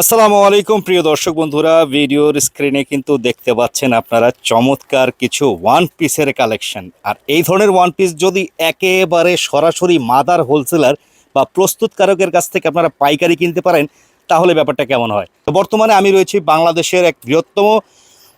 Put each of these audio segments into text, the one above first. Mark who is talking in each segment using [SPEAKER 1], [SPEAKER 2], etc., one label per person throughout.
[SPEAKER 1] আসসালামু আলাইকুম, প্রিয় দর্শক বন্ধুরা। ভিডিওর স্ক্রিনে কিন্তু দেখতে পাচ্ছেন আপনারা চমৎকার কিছু ওয়ান পিসের কালেকশন আর এই ধরনের ওয়ান পিস যদি একেবারে সরাসরি মাদার হোলসেলার বা প্রস্তুতকারকের কাছ থেকে আপনারা পাইকারি কিনতে পারেন, তাহলে ব্যাপারটা কেমন হয়? তো বর্তমানে আমি রয়েছি বাংলাদেশের এক বৃহত্তম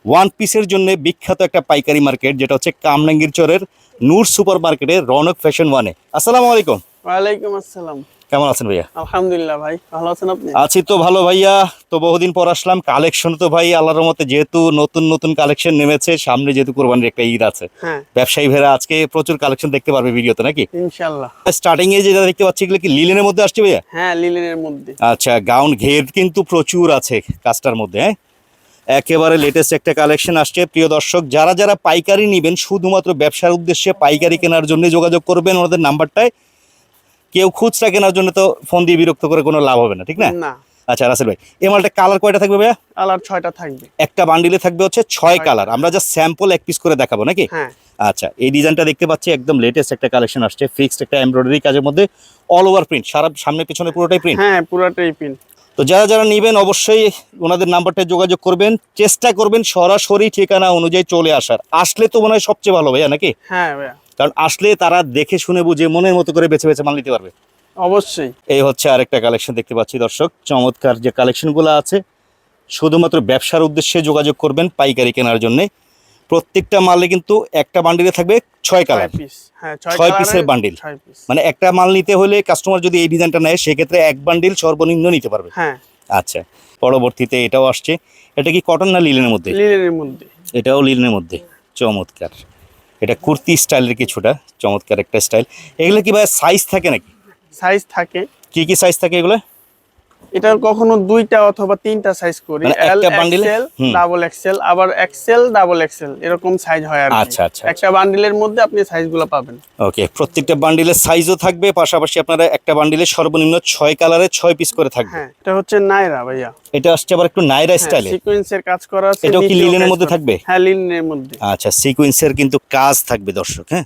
[SPEAKER 1] ওয়ান পিসের জন্য বিখ্যাত একটা পাইকারি মার্কেট যেটা হচ্ছে কামরাঙ্গীর চরের নূর সুপার মার্কেটের রনক ফ্যাশন ওয়ানে আসসালামু আলাইকুম।
[SPEAKER 2] ওয়ালাইকুম আসসালাম।
[SPEAKER 1] কেমন আছেন ভাইয়া?
[SPEAKER 2] আলহামদুলিল্লাহ ভাই ভালো আছেন আপনি?
[SPEAKER 1] আছি তো ভালো ভাইয়া তো বহুদিন পর আসলাম। কালেকশন তো ভাই আল্লাহর মতে যেহেতু নতুন নতুন কালেকশন নেমেছে সামনে যেহেতু কোরবানির একটা ঈদ আছে।
[SPEAKER 2] হ্যাঁ।
[SPEAKER 1] ব্যবসায়ী ভেরা আজকে প্রচুর কালেকশন দেখতে পারবে ভিডিওতে নাকি?
[SPEAKER 2] ইনশাল্লাহ
[SPEAKER 1] স্টার্টিং এ যেটা দেখতে পাচ্ছি এগুলো কি লিলেনের মধ্যে আসছে ভাইয়া?
[SPEAKER 2] হ্যাঁ লিলেনের মধ্যে।
[SPEAKER 1] আচ্ছা গাউন ঘের কিন্তু প্রচুর আছে কাজটার মধ্যে হ্যাঁ? একেবারে লেটেস্ট একটা কালেকশন আসছে। প্রিয় দর্শক যারা যারা পাইকারি নেবেন শুধুমাত্র ব্যবসার উদ্দেশ্যে পাইকারি কেনার জন্য যোগাযোগ করবেন ওনাদের নাম্বারটায়। কেউ খুচরা কেনার জন্য তো ফোন দিয়ে বিরক্ত করে কোনো লাভ হবে না ঠিক না?
[SPEAKER 2] না।
[SPEAKER 1] আচ্ছা রাসেল ভাই এই মালটা কালার কয়টা থাকবে ভাইয়া?
[SPEAKER 2] কালার ছয়টা থাকবে।
[SPEAKER 1] একটা বান্ডিলে থাকবে হচ্ছে ছয় কালার। আমরা যা স্যাম্পল এক পিস করে দেখাবো নাকি?
[SPEAKER 2] হ্যাঁ।
[SPEAKER 1] আচ্ছা এই ডিজাইনটা দেখতে পাচ্ছি একদম লেটেস্ট একটা কালেকশন আসছে ফিক্সড একটা এমব্রয়ডারি কাজের মধ্যে অল ওভার প্রিন্ট সারা সামনে পিছনে পুরোটাই প্রিন্ট
[SPEAKER 2] হ্যাঁ পুরাটাই পিন
[SPEAKER 1] তো যারা যারা নেবেন অবশ্যই ওনাদের নাম্বারটা যোগাযোগ করবেন চেষ্টা করবেন সরাসরি ঠিকানা অনুযায়ী চলে আসার। আসলে তো মনে হয় সবচেয়ে ভালো ভাইয়া নাকি?
[SPEAKER 2] হ্যাঁ ভাইয়া।
[SPEAKER 1] কারণ আসলে তারা দেখে শুনে বুঝে মনের মতো করে বেছে বেছে মাল নিতে পারবে।
[SPEAKER 2] অবশ্যই।
[SPEAKER 1] এই হচ্ছে আরেকটা কালেকশন দেখতে পাচ্ছি দর্শক। চমৎকার যে কালেকশনগুলো আছে শুধুমাত্র ব্যবসার উদ্দেশ্যে যোগাযোগ করবেন পাইকারি কেনার জন্য। প্রত্যেকটা মালে কিন্তু একটা বান্ডিলে থাকবে ছয় কালার
[SPEAKER 2] হ্যাঁ
[SPEAKER 1] ছয় পিসের
[SPEAKER 2] পিসের
[SPEAKER 1] বান্ডিল। মানে একটা মাল নিতে হলে কাস্টমার যদি এই ডিজাইনটা নেয় সেক্ষেত্রে এক বান্ডিল সর্বনিম্ন নিতে পারবে।
[SPEAKER 2] হ্যাঁ।
[SPEAKER 1] আচ্ছা পরবর্তীতে এটাও আসছে। এটা কি কটন না লিলেনের মধ্যে?
[SPEAKER 2] লিলেনের মধ্যে।
[SPEAKER 1] এটাও লিলেনের মধ্যে। চমৎকার। এটা কুর্তি স্টাইলের কিছুটা চমৎকার একটা স্টাইল। এগুলো কি ভাই সাইজ থাকে নাকি?
[SPEAKER 2] সাইজ থাকে।
[SPEAKER 1] কি কি সাইজ থাকে এগুলো?
[SPEAKER 2] এটা কখনো দুইটা অথবা তিনটা সাইজ করি। এল? এক্সেল ডাবল এক্সেল আবার এক্সেল ডাবল এক্সেল এরকম সাইজ হয় আর
[SPEAKER 1] আচ্ছা, আচ্ছা,
[SPEAKER 2] একটা বান্ডিলের মধ্যে আপনি সাইজগুলো পাবেন।
[SPEAKER 1] ওকে প্রত্যেকটা বান্ডিলের সাইজও থাকবে পাশাপাশি আপনারা একটা বান্ডিলে সর্বনিম্ন ছয় কালারে ছয় পিস করে থাকবে।
[SPEAKER 2] হ্যাঁ এটা হচ্ছে নাইরা ভাইয়া।
[SPEAKER 1] এটা আসছে আবার একটু নাইরা স্টাইলে
[SPEAKER 2] সিকোয়েন্সের কাজ করা আছে
[SPEAKER 1] এটাও কি মধ্যে। থাকবে?
[SPEAKER 2] হ্যাঁ লিলেনের মধ্যে।
[SPEAKER 1] আচ্ছা সিকুয়েন্সের কিন্তু কাজ থাকবে দর্শক হ্যাঁ?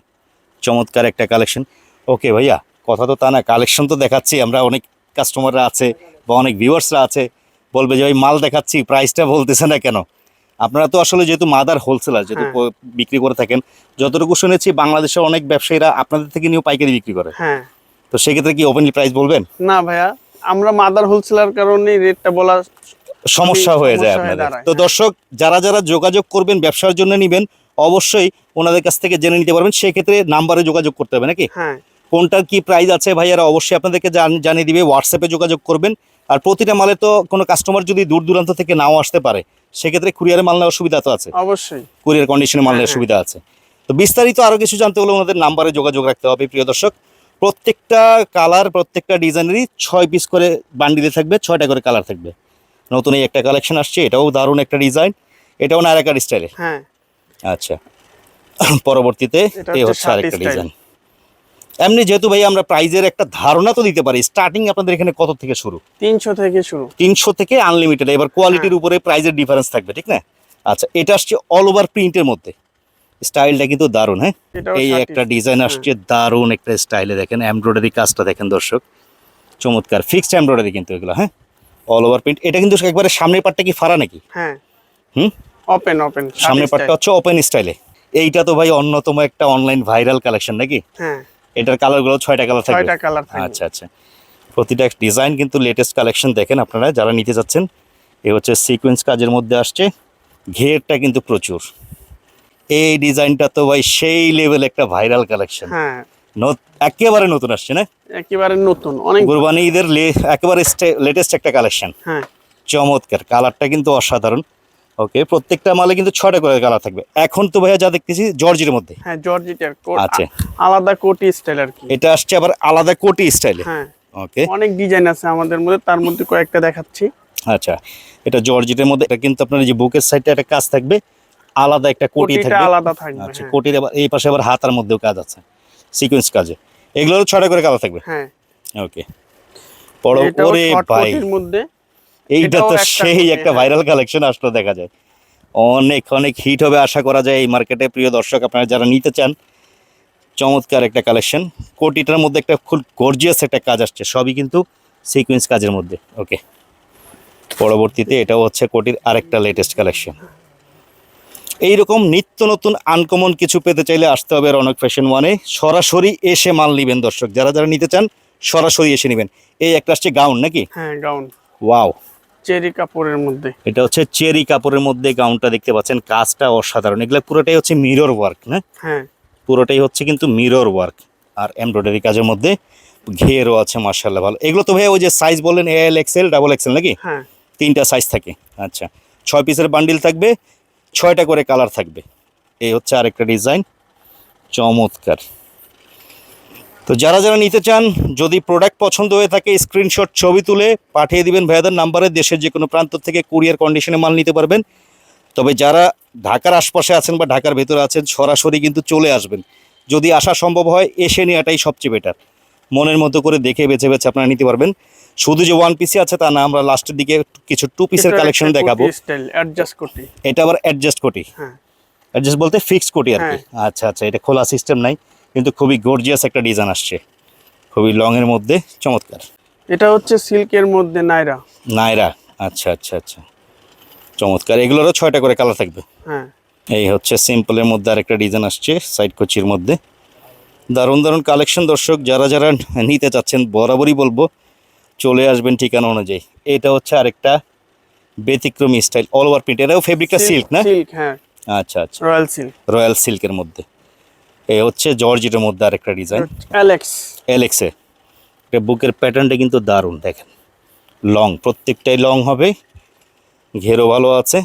[SPEAKER 1] চমৎকার একটা কালেকশন ওকে ভাইয়া কথা তো তা না কালেকশন তো দেখাচ্ছি আমরা অনেক কাস্টমাররা আছে বা অনেক ভিউয়ার্সরা আছে বলবে যে ভাই মাল দেখাচ্ছি প্রাইসটা বলতেছে না কেন? আপনারা তো আসলে যেহেতু মাদার হোলসেলার যেহেতু
[SPEAKER 2] হ্যাঁ।
[SPEAKER 1] বিক্রি করে থাকেন যতটুকু শুনেছি বাংলাদেশের অনেক ব্যবসায়ীরা আপনাদের থেকে নিয়েও পাইকারি বিক্রি করে।
[SPEAKER 2] হ্যাঁ।
[SPEAKER 1] তো সেক্ষেত্রে কি ওপেনলি প্রাইস বলবেন?
[SPEAKER 2] না ভাইয়া আমরা মাদার হোলসেলার কারণে রেটটা বলা
[SPEAKER 1] সমস্যা হয়ে যায় আপনাদের। তো। দর্শক যারা যারা যোগাযোগ করবেন ব্যবসার জন্য নেবেন অবশ্যই ওনাদের কাছ থেকে জেনে নিতে পারবেন সেক্ষেত্রে নাম্বারে যোগাযোগ করতে হবে নাকি?
[SPEAKER 2] হ্যাঁ।
[SPEAKER 1] কোনটার কি প্রাইস আছে ভাইয়ারা অবশ্যই আপনাদেরকে জানিয়ে দিবে হোয়াটসঅ্যাপে যোগাযোগ করবেন। আর প্রতিটা মালে তো কোনো কাস্টমার যদি দূর দূরান্ত থেকে নাও আসতে পারে সেক্ষেত্রে কুরিয়ারে মাল নেওয়ার সুবিধা তো আছে।
[SPEAKER 2] অবশ্যই।
[SPEAKER 1] কুরিয়ার কন্ডিশনে মাল নেওয়ার
[SPEAKER 2] হ্যাঁ,
[SPEAKER 1] সুবিধা আছে। তো বিস্তারিত আরও কিছু জানতে হলে ওনাদের নাম্বারে যোগাযোগ রাখতে হবে প্রিয় দর্শক। প্রত্যেকটা কালার প্রত্যেকটা ডিজাইনেরই ছয় পিস করে বান্ডিলে থাকবে ছয়টা করে কালার থাকবে। নতুন এই একটা কালেকশন আসছে এটাও দারুণ একটা ডিজাইন এটাও নারাকার স্টাইলের
[SPEAKER 2] হ্যাঁ।
[SPEAKER 1] আচ্ছা। পরবর্তীতে এই
[SPEAKER 2] হচ্ছে
[SPEAKER 1] আরেকটা ডিজাইন এমনি যেহেতু ভাই আমরা প্রাইজের একটা ধারণা তো দিতে পারি স্টার্টিং আপনাদের এখানে কত থেকে শুরু?
[SPEAKER 2] তিনশো থেকে শুরু।
[SPEAKER 1] তিনশো থেকে আনলিমিটেড এবার কোয়ালিটির উপরে প্রাইজের ডিফারেন্স থাকবে ঠিক না? আচ্ছা এটা আসছে অল ওভার প্রিন্টের মধ্যে। স্টাইলটা কিন্তু দারুণ হ্যাঁ? এই একটা ডিজাইন আসছে দারুণ একটা স্টাইলে দেখেন এমব্রয়ডারি কাজটা দেখেন দর্শক। চমৎকার ফিক্সড এমব্রয়ডারি কিন্তু এগুলো হ্যাঁ? অল ওভার প্রিন্ট এটা কিন্তু একবারে সামনের পাটটা কি ফারা নাকি?
[SPEAKER 2] হ্যাঁ।
[SPEAKER 1] হুম?
[SPEAKER 2] ওপেন ওপেন
[SPEAKER 1] সামনের পাটটা হচ্ছে ওপেন স্টাইলে এইটা তো ভাই অন্যতম একটা অনলাইন ভাইরাল কালেকশন নাকি?
[SPEAKER 2] হ্যাঁ।
[SPEAKER 1] এটার কালারগুলো ছয়টা কালার থাকবে।
[SPEAKER 2] ছয়টা কালার থাকবে।
[SPEAKER 1] আচ্ছা আচ্ছা। প্রতিটা ডিজাইন কিন্তু লেটেস্ট কালেকশন দেখেন আপনারা যারা নিতে যাচ্ছেন এ হচ্ছে সিকোয়েন্স কাজের মধ্যে আসছে। ঘেরটা কিন্তু প্রচুর। এই ডিজাইনটা তো ভাই সেই লেভেল একটা ভাইরাল কালেকশন
[SPEAKER 2] হ্যাঁ।
[SPEAKER 1] একেবারে নতুন আসছে না?
[SPEAKER 2] একেবারে নতুন অনেক
[SPEAKER 1] কোরবানি ঈদের একেবারে লেটেস্ট একটা কালেকশন
[SPEAKER 2] হ্যাঁ।
[SPEAKER 1] চমৎকার কালারটা কিন্তু অসাধারণ। ওকে প্রত্যেকটা মালে কিন্তু ছয়টা করে কালার থাকবে। এখন তো ভাইয়া যা দেখতেছি জর্জের মধ্যে।
[SPEAKER 2] হ্যাঁ জর্জিটার কোট
[SPEAKER 1] আচ্ছা।
[SPEAKER 2] আলাদা কোটি স্টাইল আর কি।
[SPEAKER 1] এটা আসছে আবার আলাদা কোটি স্টাইলে
[SPEAKER 2] হ্যাঁ।
[SPEAKER 1] ওকে
[SPEAKER 2] অনেক ডিজাইন আছে আমাদের মধ্যে তার মধ্যে কয়েকটা দেখাচ্ছি।
[SPEAKER 1] আচ্ছা। এটা জর্জেটের মধ্যে এটা কিন্তু আপনার যে বুকের সাইডে একটা কাজ থাকবে আলাদা একটা কোটি থাকবে।
[SPEAKER 2] আলাদা থাকবে
[SPEAKER 1] আচ্ছা
[SPEAKER 2] হ্যাঁ।
[SPEAKER 1] কোটির আবার এই পাশে আবার হাতার মধ্যেও কাজ আছে সিকোয়েন্স কাজে। এগুলোরও ছয়টা করে কালার থাকবে।
[SPEAKER 2] হ্যাঁ।
[SPEAKER 1] ওকে ওরে ভাই।
[SPEAKER 2] কোটির মধ্যে।
[SPEAKER 1] এইটা তো সেই একটা। ভাইরাল কালেকশন আসলো দেখা যায়। অনেক অনেক হিট হবে আশা করা যায় এই মার্কেটে প্রিয় দর্শক আপনারা যারা নিতে চান চমৎকার একটা কালেকশন কোটিটার মধ্যে একটা খুব গর্জিয়াস একটা কাজ আসছে সবই কিন্তু সিকোয়েন্স কাজের মধ্যে। ওকে পরবর্তীতে এটাও হচ্ছে কোটির আরেকটা লেটেস্ট কালেকশন এইরকম নিত্য নতুন আনকমন কিছু পেতে চাইলে আসতে হবে রনক ফ্যাশন ওয়ানে সরাসরি এসে মাল নেবেন দর্শক যারা যারা নিতে চান সরাসরি এসে নেবেন। এই একটা আসছে গাউন নাকি?
[SPEAKER 2] হ্যাঁ গাউন
[SPEAKER 1] ওয়াও
[SPEAKER 2] চেরি কাপড়ের মধ্যে।
[SPEAKER 1] এটা হচ্ছে চেরি কাপড়ের মধ্যে গাউনটা দেখতে পাচ্ছেন কাজটা অসাধারণ। এগুলো পুরোটাই হচ্ছে মিরর ওয়ার্ক না?
[SPEAKER 2] হ্যাঁ।
[SPEAKER 1] পুরোটাই হচ্ছে কিন্তু মিরর ওয়ার্ক আর এমব্রয়ডারি কাজের মধ্যে ঘেরও আছে মার্শাল্লাহ ভালো। এগুলো তো ভাই ওই যে সাইজ বললেন এল এক্সেল ডাবল এক্সেল নাকি?
[SPEAKER 2] হ্যাঁ।
[SPEAKER 1] তিনটা সাইজ থাকে। আচ্ছা ছয় পিসের বান্ডিল থাকবে ছয়টা করে কালার থাকবে। এই হচ্ছে আরেকটা ডিজাইন চমৎকার। তো যারা যারা নিতে চান যদি প্রোডাক্ট পছন্দ হয়ে থাকে স্ক্রিনশট ছবি তুলে পাঠিয়ে দিবেন ভাইয়াদের নাম্বারে দেশের যে কোনো প্রান্ত থেকে কুরিয়ার কন্ডিশনে মাল নিতে পারবেন। তবে যারা ঢাকার আশপাশে আছেন বা ঢাকার ভেতরে আছেন সরাসরি কিন্তু চলে আসবেন। যদি আসা সম্ভব হয় এসে নেওয়াটাই সবচেয়ে বেটার মনের মতো করে দেখে বেছে বেছে আপনারা নিতে পারবেন। শুধু যে ওয়ান পিসি আছে তা না আমরা লাস্টের দিকে কিছু টু পিসের কালেকশন দেখাবো। এটা আবার অ্যাডজাস্ট কোটি
[SPEAKER 2] হ্যাঁ।
[SPEAKER 1] অ্যাডজাস্ট বলতে ফিক্স কোটি আর কি। আচ্ছা আচ্ছা এটা খোলা সিস্টেম নাই। কিন্তু খুবই গর্জিয়াস একটা ডিজাইন আসছে। খুবই লং এর মধ্যে চমৎকার।
[SPEAKER 2] এটা হচ্ছে সিল্কের মধ্যে নাইরা।
[SPEAKER 1] নাইরা আচ্ছা আচ্ছা আচ্ছা। চমৎকার এগুলোরও ছয়টা করে কালার থাকবে।
[SPEAKER 2] হ্যাঁ।
[SPEAKER 1] এই হচ্ছে সিম্পলের মধ্যে আরেকটা ডিজাইন আসছে সাইড কোচির মধ্যে। দারুণ দারুণ কালেকশন দর্শক যারা যারা নিতে চাচ্ছেন বরাবরই বলব চলে আসবেন ঠিকানা অনুযায়ী। এটা হচ্ছে আরেকটা ব্যতিক্রমী স্টাইল অল ওভার প্রিন্ট এটাও ফেব্রিকটা সিল্ক না?
[SPEAKER 2] সিল্ক হ্যাঁ।
[SPEAKER 1] আচ্ছা আচ্ছা।
[SPEAKER 2] রয়্যাল সিল্ক
[SPEAKER 1] রয়্যাল সিল্কের মধ্যে। এই হচ্ছে জর্জেটের মধ্যে আরেকটা ডিজাইন
[SPEAKER 2] অ্যালেক্স
[SPEAKER 1] এলেক্সে এটা বুকের প্যাটার্নটা কিন্তু দারুণ দেখেন। লং প্রত্যেকটাই লং হবে। ঘেরও ভালো আছে।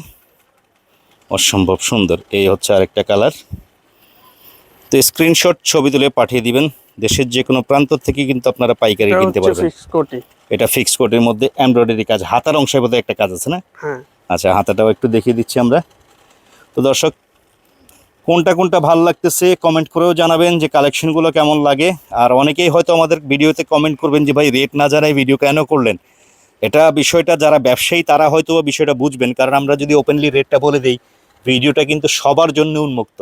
[SPEAKER 1] অসম্ভব সুন্দর। এই হচ্ছে আরেকটা কালার তো স্ক্রিনশট ছবি তুলে পাঠিয়ে দিবেন। দেশের যে কোনো প্রান্ত থেকে কিন্তু আপনারা পাইকারি কিনতে পারবেন। এটা ফিক্স কোটের মধ্যে এমব্রয়ডারি কাজ। হাতার অংশের মধ্যে একটা কাজ আছে না?
[SPEAKER 2] হ্যাঁ।
[SPEAKER 1] আচ্ছা হাতাটাও একটু দেখিয়ে দিচ্ছি আমরা। তো দর্শক কোনটা কোনটা ভালো লাগতেছে কমেন্ট করেও জানাবেন যে কালেকশনগুলো কেমন লাগে। আর অনেকেই হয়তো আমাদের ভিডিওতে কমেন্ট করবেন যে, ভাই রেট না জানাই ভিডিও কেন করলেন? এটা বিষয়টা যারা ব্যবসায়ী, তারা হয়তো বিষয়টা বুঝবেন। কারণ আমরা যদি ওপেনলি রেটটা বলে দিই ভিডিওটা কিন্তু সবার জন্য উন্মুক্ত।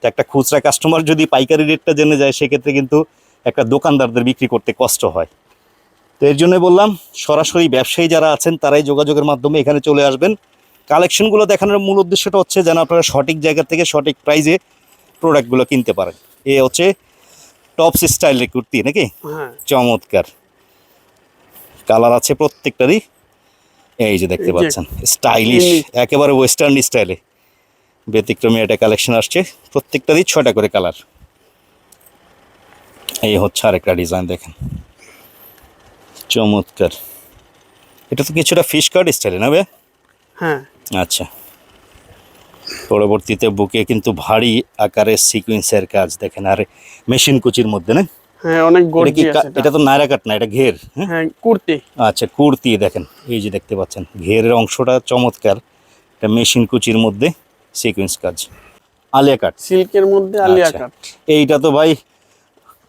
[SPEAKER 1] তো একটা খুচরা কাস্টমার যদি পাইকারি রেটটা জেনে যায়, সেক্ষেত্রে কিন্তু একটা দোকানদারদের বিক্রি করতে কষ্ট হয়। তো এর জন্য বললাম, সরাসরি ব্যবসায়ী যারা আছেন, তারাই যোগাযোগের মাধ্যমে এখানে চলে আসবেন। কালেকশনগুলো দেখানোর মূল উদ্দেশ্যটা হচ্ছে যেন আপনারা সঠিক জায়গা থেকে সঠিক প্রাইজে প্রোডাক্টগুলো কিনতে পারেন। এ হচ্ছে টপস স্টাইলের কুর্তি নাকি?
[SPEAKER 2] হ্যাঁ।
[SPEAKER 1] চমৎকার। কালার আছে প্রত্যেকটারই। এই যে দেখতে পাচ্ছেন স্টাইলিশ একেবারে ওয়েস্টার্ন স্টাইলে ব্যতিক্রমী একটা কালেকশন আসছে প্রত্যেকটারই ছয়টা করে কালার এই হচ্ছে আরেকটা ডিজাইন দেখেন। চমৎকার। এটা তো কিছুটা ফিশ কার্ড স্টাইলে না বে
[SPEAKER 2] হ্যাঁ।
[SPEAKER 1] আচ্ছা। পরবর্তীতে বুকে কিন্তু ভারী আকারের সিকুয়েন্সের কাজ দেখেন আর মেশিন কুচির মধ্যে না?
[SPEAKER 2] হ্যাঁ অনেক
[SPEAKER 1] এটা তো নায়রা কাট না এটা ঘের হ্যাঁ?
[SPEAKER 2] হ্যাঁ কুর্তি।
[SPEAKER 1] আচ্ছা কুর্তি দেখেন এই যে দেখতে পাচ্ছেন ঘেরের অংশটা চমৎকার এটা মেশিন কুচির মধ্যে সিকুয়েন্স কাজ। আলিয়া কাট
[SPEAKER 2] সিল্কের মধ্যে আলিয়া
[SPEAKER 1] আচ্ছা।
[SPEAKER 2] কাট
[SPEAKER 1] এইটা তো ভাই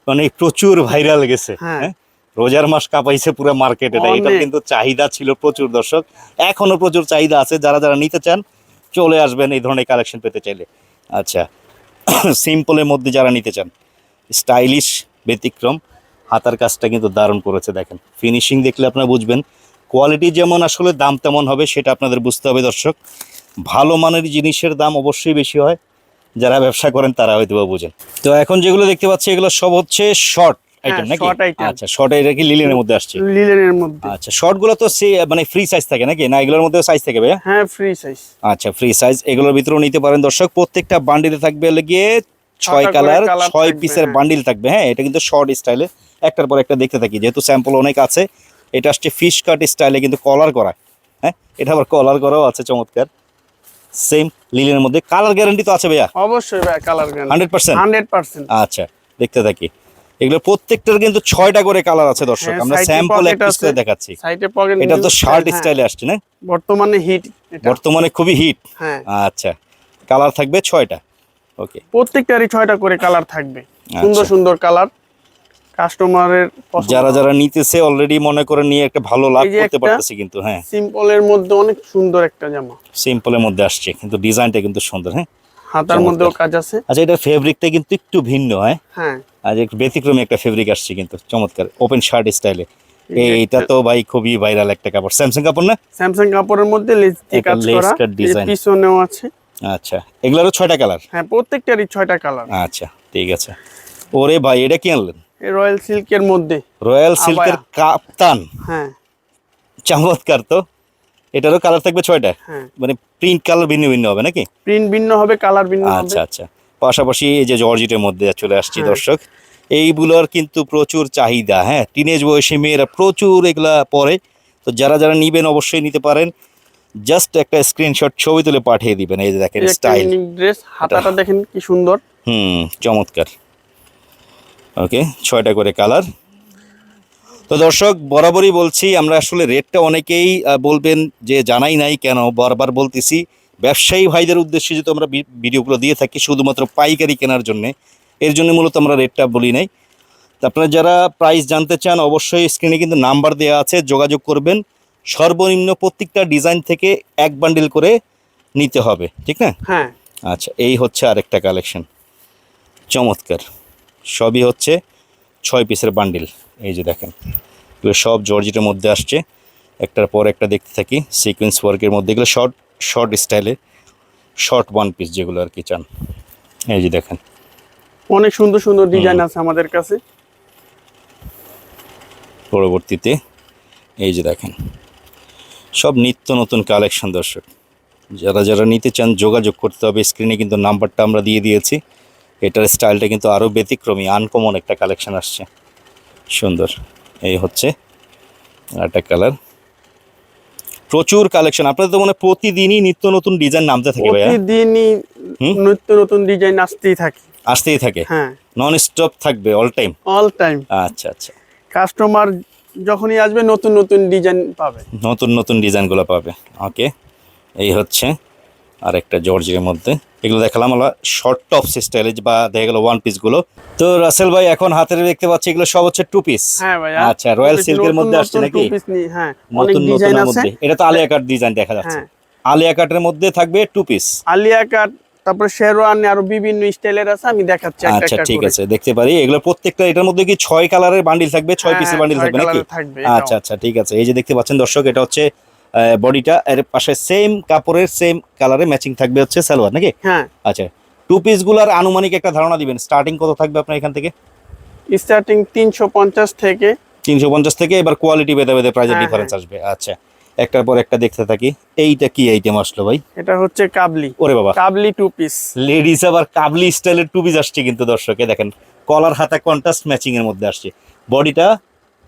[SPEAKER 1] মানে প্রচুর ভাইরাল গেছে
[SPEAKER 2] হ্যাঁ।
[SPEAKER 1] রোজার মাস কাঁপাইছে পুরো মার্কেট এটা এটা কিন্তু চাহিদা ছিল প্রচুর দর্শক। এখনও প্রচুর চাহিদা আছে। যারা যারা নিতে চান চলে আসবেন এই ধরনের কালেকশন পেতে চাইলে। আচ্ছা সিম্পলের মধ্যে যারা নিতে চান স্টাইলিশ ব্যতিক্রম হাতার কাজটা কিন্তু দারুণ করেছে দেখেন। ফিনিশিং দেখলে আপনারা বুঝবেন। কোয়ালিটি যেমন আসলে দাম তেমন হবে সেটা আপনাদের বুঝতে হবে দর্শক। ভালো মানের জিনিসের দাম অবশ্যই বেশি হয়। যারা ব্যবসা করেন তারা হয়তো বা বুঝেন। তো এখন যেগুলো দেখতে পাচ্ছি এগুলো সব হচ্ছে শর্ট আইটেম নাকি? আচ্ছা শর্ট এটা কি লিলেনের মধ্যে আসছে?
[SPEAKER 2] লিলেনের মধ্যে।
[SPEAKER 1] আচ্ছা শর্টগুলো তো সে মানে ফ্রি সাইজ থাকে নাকি? না এগুলোর মধ্যে সাইজ থাকে ভাইয়া?
[SPEAKER 2] হ্যাঁ ফ্রি সাইজ
[SPEAKER 1] আচ্ছা ফ্রি সাইজ এগুলোর ভিতরেও নিতে পারেন দর্শক। প্রত্যেকটা বান্ডিলে থাকবে গিয়ে ছয় কালার ছয় পিসের
[SPEAKER 2] হ্যাঁ।
[SPEAKER 1] বান্ডিল থাকবে। হ্যাঁ এটা কিন্তু শর্ট স্টাইলে একটার পর একটা দেখতে থাকি যেহেতু স্যাম্পল অনেক আছে এটা আসছে ফিশ কাট স্টাইলে কিন্তু কলার করা। হ্যাঁ এটা আবার কলার করাও আছে চমৎকার। সেম লিলের মধ্যে। কালার গ্যারান্টি তো আছে ভাইয়া?
[SPEAKER 2] অবশ্যই ভাই কালার গান
[SPEAKER 1] হান্ড্রেড পার্সেন্ট
[SPEAKER 2] হান্ড্রেড পার্সেন্ট
[SPEAKER 1] আচ্ছা দেখতে থাকি। এগুলো প্রত্যেকটার কিন্তু ছয়টা করে কালার আছে দর্শক।
[SPEAKER 2] হ্যাঁ,
[SPEAKER 1] আমরা স্যাম্পল এক পিস করে দেখাচ্ছি। এটা তো শার্ট স্টাইলে আসছে না?
[SPEAKER 2] বর্তমানে হিট
[SPEAKER 1] বর্তমানে খুবই হিট
[SPEAKER 2] হ্যাঁ।
[SPEAKER 1] আচ্ছা কালার থাকবে ছয়টা। ওকে
[SPEAKER 2] প্রত্যেকটারই ছয়টা করে কালার থাকবে। সুন্দর
[SPEAKER 1] আচ্ছা।
[SPEAKER 2] সুন্দর কালার কাস্টমারের
[SPEAKER 1] যারা যারা নিতেছে অলরেডি মনে করে নিয়ে একটা ভালো লাভ করতে পারতেছে কিন্তু হ্যাঁ।
[SPEAKER 2] সিম্পলের মধ্যে অনেক সুন্দর একটা জামা।
[SPEAKER 1] সিম্পলের মধ্যে আসছে কিন্তু ডিজাইনটা কিন্তু সুন্দর হ্যাঁ।
[SPEAKER 2] হাতার মধ্যেও কাজ আছে।
[SPEAKER 1] আচ্ছা এটা ফেব্রিকটা কিন্তু একটু ভিন্ন হ্যাঁ?
[SPEAKER 2] হ্যাঁ।
[SPEAKER 1] আজ একটু ব্যতিক্রমী একটা ফেব্রিক আসছে কিন্তু চমৎকার। ওপেন শার্ট স্টাইলে এইটা তো ভাই খুবই ভাইরাল একটা কাপড়। স্যামসাং কাপড় না?
[SPEAKER 2] স্যামসাং কাপড়ের মধ্যে লেস দিয়ে কাজ করা পিছনেও আছে।
[SPEAKER 1] আচ্ছা এগুলোরও ছয়টা কালার
[SPEAKER 2] হ্যাঁ প্রত্যেকটারই ছয়টা কালার
[SPEAKER 1] আচ্ছা ঠিক আছে। ওরে ভাই এটা কি আনলেন?
[SPEAKER 2] এই রয়্যাল সিল্কের মধ্যে।
[SPEAKER 1] রয়্যাল সিল্কের কাপ্তান।
[SPEAKER 2] হ্যাঁ।
[SPEAKER 1] চমৎকার তো। এটারও কালার থাকবে ছয়টা?
[SPEAKER 2] হ্যাঁ।
[SPEAKER 1] মানে প্রিন্ট কালার ভিন্ন ভিন্ন হবে নাকি?
[SPEAKER 2] প্রিন্ট ভিন্ন হবে কালার ভিন্ন
[SPEAKER 1] আচ্ছা আচ্ছা। পাশাপাশি এই যে জর্জিটের মধ্যে চলে আসছি
[SPEAKER 2] হ্যাঁ।
[SPEAKER 1] দর্শক এইগুলোর কিন্তু প্রচুর চাহিদা হ্যাঁ? টিনেজ বয়সী মেয়েরা প্রচুর এগুলা পরে। তো যারা যারা নিবেন অবশ্যই নিতে পারেন। জাস্ট একটা স্ক্রিনশট ছবি তুলে পাঠিয়ে দিবেন এই যে দেখেন স্টাইল
[SPEAKER 2] ড্রেস হাতাটা দেখেন কি সুন্দর।
[SPEAKER 1] হুম চমৎকার। ওকে ছয়টা করে কালার তো দর্শক বরাবরই বলছি আমরা আসলে রেটটা অনেকেই বলবেন যে জানাই নাই কেন বারবার বলতেছি ব্যবসায়ী ভাইদের উদ্দেশ্যে যেহেতু আমরা ভিডিওগুলো দিয়ে থাকি শুধুমাত্র পাইকারি কেনার জন্য এর জন্য মূলত আমরা রেটটা বলি নাই। তো আপনারা যারা প্রাইস জানতে চান অবশ্যই স্ক্রিনে কিন্তু নাম্বার দেওয়া আছে যোগাযোগ করবেন। সর্বনিম্ন প্রত্যেকটা ডিজাইন থেকে এক বান্ডিল করে নিতে হবে ঠিক না?
[SPEAKER 2] হ্যাঁ।
[SPEAKER 1] আচ্ছা এই হচ্ছে আরেকটা কালেকশন চমৎকার। সবই হচ্ছে ছয় পিসের বান্ডিল এই যে দেখেন। এগুলো সব জর্জেটের মধ্যে আসছে। একটার পর একটা দেখতে থাকি সিকোয়েন্স ওয়ার্কের মধ্যে। এগুলো শর্ট শর্ট স্টাইলে শর্ট ওয়ান পিস যেগুলো আর কি চান। এই যে দেখেন।
[SPEAKER 2] অনেক সুন্দর সুন্দর ডিজাইন আছে আমাদের কাছে।
[SPEAKER 1] পরবর্তীতে এই যে দেখেন। সব নিত্য নতুন কালেকশন দর্শক। যারা যারা নিতে চান যোগাযোগ করতে হবে। স্ক্রিনে কিন্তু নাম্বারটা আমরা দিয়ে দিয়েছি। এটার স্টাইলটা কিন্তু আরও ব্যতিক্রমী আনকমন একটা কালেকশন আসছে। সুন্দর। এই হচ্ছে একটা কালার প্রচুর কালেকশন আপনাদের তো মনে হয় প্রতিদিনই নিত্য নতুন ডিজাইন নামতে থাকে ভাইয়া।
[SPEAKER 2] প্রতিদিনই নিত্য নতুন ডিজাইন আসতেই থাকে।
[SPEAKER 1] আসতেই থাকে।
[SPEAKER 2] হ্যাঁ।
[SPEAKER 1] নন স্টপ থাকবে অল টাইম
[SPEAKER 2] অল টাইম
[SPEAKER 1] আচ্ছা আচ্ছা।
[SPEAKER 2] কাস্টমার যখনই আসবে নতুন নতুন ডিজাইন পাবে।
[SPEAKER 1] নতুন নতুন ডিজাইনগুলো পাবে। ওকে এই হচ্ছে আর একটা জর্জের মধ্যে। এগুলো দেখালাম আমরা শর্ট টপ স্টাইলে বা দেখা গেলো ওয়ান পিসগুলো তো রাসেল ভাই এখন হাতের দেখতে পাচ্ছি এগুলো সব হচ্ছে টু পিস
[SPEAKER 2] হ্যাঁ
[SPEAKER 1] আচ্ছা রয়্যাল
[SPEAKER 2] নতুন
[SPEAKER 1] সিল্কের মধ্যে আসছে নাকি?
[SPEAKER 2] হ্যাঁ
[SPEAKER 1] নতুন
[SPEAKER 2] আছে।
[SPEAKER 1] মধ্যে। এটা তো আলিয়া কাট ডিজাইন দেখা যাচ্ছে।
[SPEAKER 2] হ্যাঁ।
[SPEAKER 1] আলিয়া কাটের মধ্যে থাকবে টু পিস
[SPEAKER 2] আলিয়া কাট তারপর শেরওয়ানি আরও বিভিন্ন স্টাইলের আছে আমি দেখাচ্ছি একটা
[SPEAKER 1] আচ্ছা ঠিক আছে দেখতে পারি। এগুলো প্রত্যেকটা এটার মধ্যে কি ছয় কালারের বান্ডিল থাকবে? ছয় পিসের বান্ডিল থাকবে নাকি? আচ্ছা আচ্ছা ঠিক আছে। এই যে দেখতে পাচ্ছেন দর্শক এটা হচ্ছে বডিটা এর পাশে সেম কাপড়ের সেম কালারে ম্যাচিং থাকবে হচ্ছে সালোয়ার নাকি?
[SPEAKER 2] হ্যাঁ।
[SPEAKER 1] আচ্ছা টু পিসগুলার আনুমানিক একটা ধারণা দিবেন। স্টার্টিং কত থাকবে আপনার এখান থেকে?
[SPEAKER 2] স্টার্টিং তিনশো পঞ্চাশ থেকে।
[SPEAKER 1] তিনশো পঞ্চাশ থেকে এবার কোয়ালিটি বেঁধে প্রাইসের
[SPEAKER 2] হ্যাঁ,
[SPEAKER 1] ডিফারেন্স আসবে। আচ্ছা একটার পর একটা দেখতে থাকি। এইটা কি আইটেম আসলো ভাই?
[SPEAKER 2] এটা হচ্ছে কাবলি।
[SPEAKER 1] ওরে বাবা।
[SPEAKER 2] কাবলি টু পিস
[SPEAKER 1] লেডিস আবার কাবলি স্টাইলের টু পিস আসছে কিন্তু দর্শকে দেখেন। কলার হাতা কন্ট্রাস্ট ম্যাচিং এর মধ্যে আসছে। বডিটা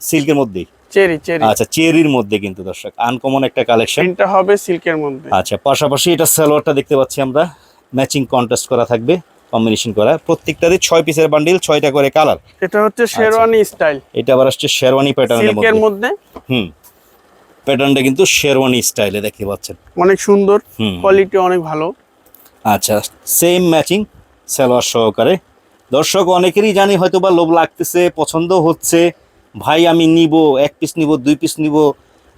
[SPEAKER 1] সিল্কের মধ্যেই।
[SPEAKER 2] Cherry cherry.
[SPEAKER 1] আচ্ছা চেরির মধ্যে কিন্তু দর্শক আনকমন একটা কালেকশন
[SPEAKER 2] প্রিন্টটা হবে সিল্কের মধ্যে।
[SPEAKER 1] আচ্ছা পাশাপাশি এটা সালোয়ারটা দেখতে পাচ্ছি আমরা ম্যাচিং কন্ট্রাস্ট করা থাকবে কম্বিনেশন করা। প্রত্যেকটারই ছয় পিসের বান্ডিল ছয়টা করে কালার
[SPEAKER 2] এটা হচ্ছে শেরওয়ানি স্টাইল
[SPEAKER 1] এটা আবার আসছে শেরওয়ানি প্যাটার্নের
[SPEAKER 2] সিল্কের
[SPEAKER 1] মধ্যে।
[SPEAKER 2] মধ্যে?
[SPEAKER 1] হুম। প্যাটার্নটা কিন্তু শেরওয়ানি স্টাইলে দেখতে পাচ্ছেন।
[SPEAKER 2] অনেক সুন্দর কোয়ালিটি অনেক ভালো।
[SPEAKER 1] আচ্ছা সেম ম্যাচিং সালোয়ার সহকারে। দর্শক অনেকেরই জানি হয়তো বা লোভ লাগতেছে পছন্দ হচ্ছে ভাই, আমি নিব, এক পিস নিব, দুই পিস নিব,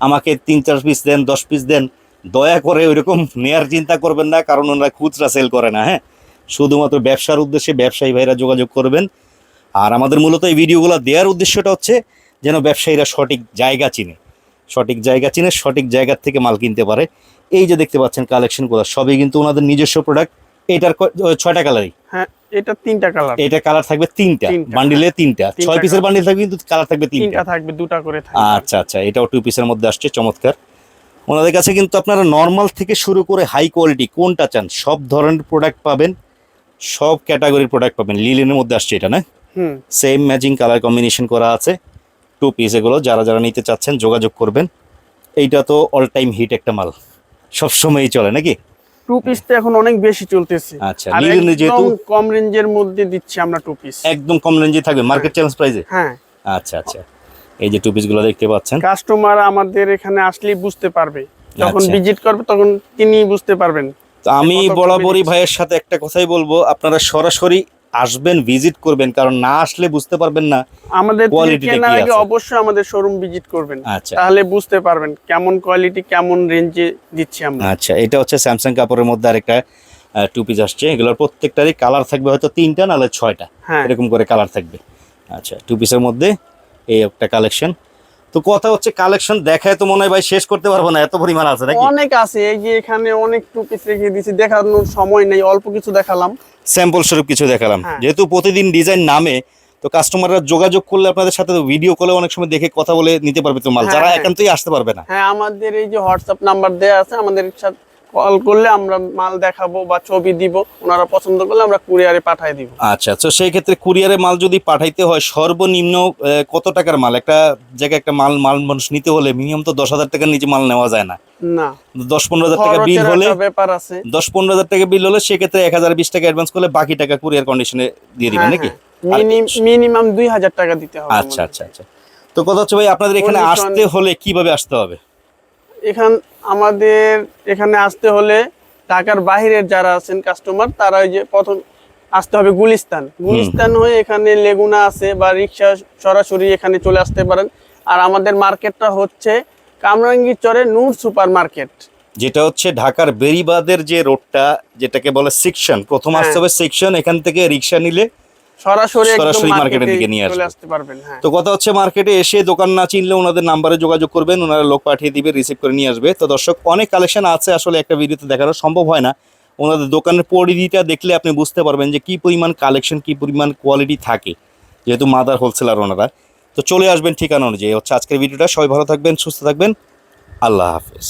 [SPEAKER 1] আমাকে তিন, চার পিস দেন, দশ পিস দেন। দয়া করে ওইরকম নেয়ার চিন্তা করবেন না, কারণ ওনারা খুচরা সেল করে না হ্যাঁ? শুধুমাত্র ব্যবসার উদ্দেশ্যে ব্যবসায়ী ভাইরা যোগাযোগ করবেন। আর আমাদের মূলত এই ভিডিওগুলো দেওয়ার উদ্দেশ্যটা হচ্ছে যেন ব্যবসায়ীরা সঠিক জায়গা চিনে। সঠিক জায়গা চিনে, সঠিক জায়গার থেকে মাল কিনতে পারে। এই যে দেখতে পাচ্ছেন কালেকশনগুলো সবই কিন্তু ওনাদের নিজস্ব প্রোডাক্ট এটার ছয়টা কালারই
[SPEAKER 2] হ্যাঁ। এটা তিনটা কালার
[SPEAKER 1] এটা কালার থাকবে তিনটা। বান্ডিলে তিনটা। ছয় পিসের বান্ডিল থাকবে কিন্তু কালার থাকবে তিনটা।
[SPEAKER 2] থাকবে দুটা করে থাকবে।
[SPEAKER 1] আচ্ছা আচ্ছা এটাও টু পিসের মধ্যে আসছে চমৎকার। ওনাদের কাছে কিন্তু আপনারা নর্মাল থেকে শুরু করে হাই কোয়ালিটি কোনটা চান সব ধরনের প্রোডাক্ট পাবেন সব ক্যাটাগরির প্রোডাক্ট পাবেন। লিলেনের মধ্যে আসছে এটা না?
[SPEAKER 2] হুম।
[SPEAKER 1] সেম ম্যাচিং কালার কম্বিনেশন করা আছে টু পিস এগুলো। যারা যারা নিতে চাচ্ছেন যোগাযোগ করবেন। এইটা তো অল টাইম হিট একটা মাল। সবসময়ই চলে নাকি?
[SPEAKER 2] টু পিসটা এখন অনেক বেশি চলতেছে।
[SPEAKER 1] আচ্ছা, যেহেতু-
[SPEAKER 2] কম রেঞ্জের মধ্যে দিচ্ছি আমরা টু পিস
[SPEAKER 1] একদম কম রেঞ্জে থাকবে মার্কেট চ্যালেঞ্জ প্রাইসে
[SPEAKER 2] হ্যাঁ।
[SPEAKER 1] আচ্ছা আচ্ছা। এই যে টু পিসগুলো দেখতে পাচ্ছেন।
[SPEAKER 2] কাস্টমার আমাদের এখানে আসলেই বুঝতে পারবে। যখন
[SPEAKER 1] আচ্ছা।
[SPEAKER 2] ভিজিট করবে তখন তিনি বুঝতে পারবেন।
[SPEAKER 1] তো আমি বরাবরই ভাইয়ের সাথে একটা কথাই বলব আপনারা সরাসরি আসবেন ভিজিট করবেন কারণ না আসলে বুঝতে পারবেন না
[SPEAKER 2] আমাদের কেনার আগে অবশ্যই আমাদের শোরুম ভিজিট করবেন।
[SPEAKER 1] আচ্ছা।
[SPEAKER 2] তাহলে বুঝতে পারবেন কেমন কোয়ালিটি কেমন রেঞ্জে দিচ্ছি আমরা।
[SPEAKER 1] আচ্ছা এটা হচ্ছে স্যামসাং কাপড়ের মধ্যে আরেকটা টু পিস আসছে। এগুলোর প্রত্যেকটারই কালার থাকবে হয়তো তিনটা নাহলে ছয়টা।
[SPEAKER 2] হ্যাঁ।
[SPEAKER 1] এরকম করে কালার থাকবে। আচ্ছা টু পিসের মধ্যে এই একটা কালেকশন তো কথা হচ্ছে কালেকশন দেখায় তো মনে হয় ভাই শেষ করতে পারব না এত পরিমাণ আছে নাকি
[SPEAKER 2] অনেক আছে এই যে এখানে অনেক টু পিস রেখে দিয়েছি দেখানোর সময় নেই অল্প কিছু দেখালাম
[SPEAKER 1] স্যাম্পল স্বরূপ কিছু দেখালাম
[SPEAKER 2] হ্যাঁ।
[SPEAKER 1] যেহেতু প্রতিদিন ডিজাইন নামে তো কাস্টমাররা যোগাযোগ করলে আপনাদের সাথে ভিডিও কলে অনেক সময় দেখে কথা বলে নিতে পারবে তো মাল
[SPEAKER 2] হ্যাঁ,
[SPEAKER 1] যারা
[SPEAKER 2] হ্যাঁ।
[SPEAKER 1] একান্তই আসতে পারবে না
[SPEAKER 2] হ্যাঁ আমাদের এই যে হোয়াটসঅ্যাপ নাম্বার দেওয়া আছে আমাদের সাথে কল করলে আমরা মাল দেখাবো বা ছবি দিব ওনারা পছন্দ করলে আমরা কুরিয়ারে পাঠিয়ে দিব।
[SPEAKER 1] আচ্ছা তো সেই ক্ষেত্রে কুরিয়ারে মাল যদি পাঠাইতে হয় সর্বনিম্ন কত টাকার মাল? একটা জায়গায় একটা মাল মাল মানুষ নিতে হলে মিনিমাম তো দশ হাজার টাকার নিচে মাল নেওয়া যায় না।
[SPEAKER 2] না।
[SPEAKER 1] দশ পনেরো হাজার টাকা বিল হলে
[SPEAKER 2] ব্যাপার আছে।
[SPEAKER 1] দশ পনেরো হাজার টাকা বিল হলে সেক্ষেত্রে এক হাজার বিশ টাকা অ্যাডভান্স করলে বাকি টাকা কুরিয়ার কন্ডিশনে দিয়ে দিবেন নাকি?
[SPEAKER 2] মিনিমাম দুই হাজার টাকা দিতে হবে
[SPEAKER 1] আচ্ছা আচ্ছা আচ্ছা। তো কথা হচ্ছে ভাই আপনাদের এখানে আসতে হলে কীভাবে আসতে হবে?
[SPEAKER 2] এখান আমাদের এখানে আসতে হলে ঢাকার বাহিরের যারা আছেন কাস্টমার তারা ওই যে প্রথম আসতে হবে গুলিস্তান। গুলিস্তান হয়ে এখানে লেগুনা আছে বা রিক্সা সরাসরি এখানে চলে আসতে পারেন। আর আমাদের মার্কেটটা হচ্ছে কামরাঙ্গীর চরে নূর সুপার মার্কেট
[SPEAKER 1] যেটা হচ্ছে ঢাকার বেরিবাদের যে রোডটা যেটাকে বলে সেকশন প্রথম আসতে
[SPEAKER 2] হ্যাঁ।
[SPEAKER 1] হবে সেকশন এখান থেকে রিক্সা নিলে
[SPEAKER 2] সরাসরি
[SPEAKER 1] সরাসরি মার্কেটের দিকে নিয়ে আসবে।
[SPEAKER 2] আসতে পারবেন হ্যাঁ।
[SPEAKER 1] তো কথা হচ্ছে মার্কেটে এসে দোকান না চিনলে ওনাদের নাম্বারে যোগাযোগ করবেন ওনারা লোক পাঠিয়ে দিবে রিসিভ করে নিয়ে আসবে। তো দর্শক অনেক কালেকশন আছে আসলে একটা ভিডিওতে দেখানো সম্ভব হয় না। ওনাদের দোকানের পরিধিটা দেখলে আপনি বুঝতে পারবেন যে কি পরিমাণ কালেকশন কি পরিমাণ কোয়ালিটি থাকে যেহেতু মাদার হোলসেলার ওনারা। তো চলে আসবেন ঠিকানা অনুযায়ী। হচ্ছে আজকের ভিডিওটা। সবাই ভালো থাকবেন সুস্থ থাকবেন। আল্লাহ হাফেজ।